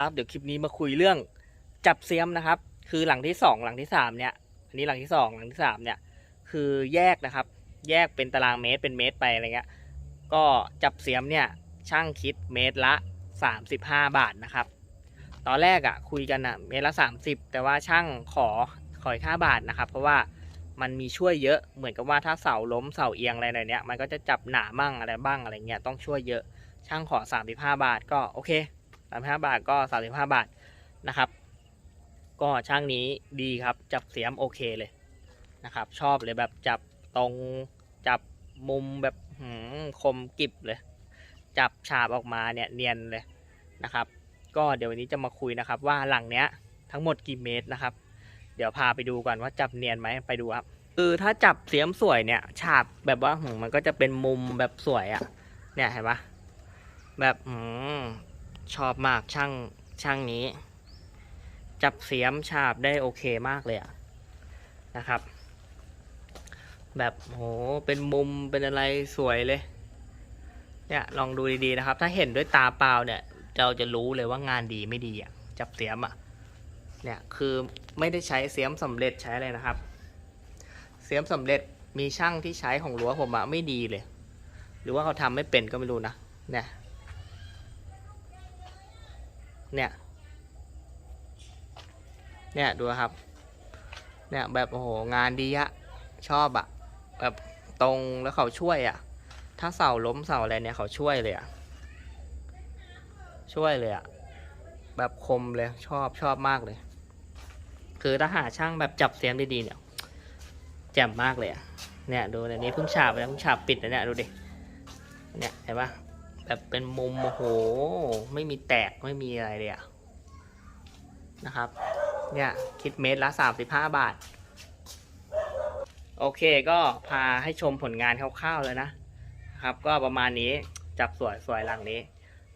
ครับเดี๋ยวคลิปนี้มาคุยเรื่องจับเสียมนะครับ คือหลังที่สองหลังที่สามเนี่ย อันนี้หลังที่สองหลังที่สามเนี่ย คือแยกนะครับ แยกเป็นตารางเมตรเป็นเมตรไปอะไรเงี้ย ก็จับเสียมเนี่ยช่างคิดเมตรละ 35 บาทนะครับ ตอนแรกอะ่ะคุยกันอะ่ะเมตรละ 30 แต่ว่าช่างขอขออีก5บาทนะครับ เพราะว่ามันมีช่วยเยอะเหมือนกับว่าถ้าเสาล้มเสาเอียงอะไรเนี้ยมันก็จะจับหนามั่งอะไรบ้างอะไรเงี้ยต้องช่วยเยอะช่างขอ 35 บาทก็โอเค 35 บาทก็ 35 บาทนะครับ ก็ช่างนี้ดีครับจับเสียมโอเคเลยนะครับ ชอบเลยแบบจับตรงจับมุมแบบหืมคมกริบเลย จับฉาบออกมาเนี่ยเนียนเลยนะครับ ก็เดี๋ยววันนี้จะมาคุยนะครับ ว่าหลังเนี้ยทั้งหมดกี่เมตรนะครับ เดี๋ยวพาไปดูก่อนว่าจับเนียนไหมไปดูครับคือถ้าจับเสียมสวยเนี่ย ฉาบแบบว่าหืมมันก็จะเป็นมุมแบบสวยอะ่ะ เนี่ยเห็นปะแบบอืม ชอบมากช่างช่างนี้ จับเสียมฉาบได้โอเคมากเลยอะนะครับ แบบโหเป็นมุมเป็นอะไรสวยเลย เนี่ยลองดูดีๆนะครับ ถ้าเห็นด้วยตาเปล่าเนี่ย เราจะรู้เลยว่างานดีไม่ดีอะจับเสียมอะเนี่ยคือไม่ได้ใช้เสียมสำเร็จใช้อะไรนะครับ เสียมสำเร็จมีช่างที่ใช้ของรั้วผมอะไม่ดีเลย หรือว่าเขาทำไม่เป็นก็ไม่รู้นะเนี่ย เนี่ย เนี่ยดูครับ เนี่ยแบบโอ้โหงานดีอะชอบอะแบบตรงแล้วเขาช่วยอะถ้าเสาล้มเสาอะไรเนี่ยเขาช่วยเลยอะช่วยเลยอะแบบคมเลยชอบชอบมากเลย คือถ้าหาช่างแบบจับเสียมดีๆเนี่ยแจ่มมากเลยอะเนี่ยดูในนี้เพิ่งฉาบไปแล้วเพิ่งฉาบปิดนะเนี่ยดูดิเนี่ยเห็นปะ แบบเป็นมุมโอ้โห ไม่มีแตกไม่มีอะไรเลยอะนะครับ เนี่ย คิดเมตรละ 35 บาท โอเคก็พาให้ชมผลงานคร่าวๆเลยนะครับ ก็ประมาณนี้จับสวยสวยหลังนี้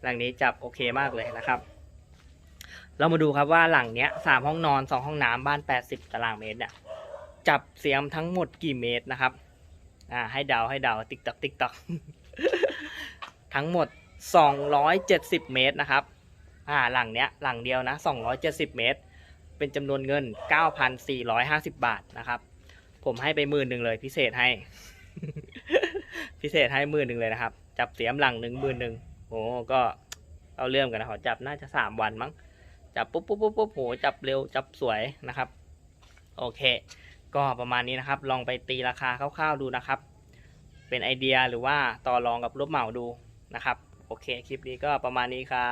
หลังนี้จับโอเคมากเลยนะครับ เรามาดูครับว่าหลังเนี้ยสามห้องนอนสองห้องน้ำบ้าน 80 ตารางเมตรเนี่ยจับเสียมทั้งหมดกี่เมตรนะครับ อ่าให้เดาให้เดาติ๊กตักติ๊กตัก ทั้งหมด 270 เมตรนะครับอ่าหลังเนี้ยหลังเดียวนะ 270 เมตร เป็นจำนวนเงิน 9,450 บาทนะครับ ผมให้ไปหมื่นหนึ่งเลย พิเศษให้ พิเศษให้หมื่นหนึ่งเลยนะครับ จับเสียมหลังหนึ่งหมื่นหนึ่งโอ้ก็เอาเรื่องกันนะขอจับน่าจะสามวันมั้งจับปุ๊บปุ๊บปุ๊บปุ๊บโหจับเร็วจับสวยนะครับ โอเค ก็ประมาณนี้นะครับ ลองไปตีราคาคร่าวๆดูนะครับ เป็นไอเดียหรือว่าต่อรองกับรถเหมาดู นะครับ โอเค คลิปนี้ก็ประมาณนี้ครับ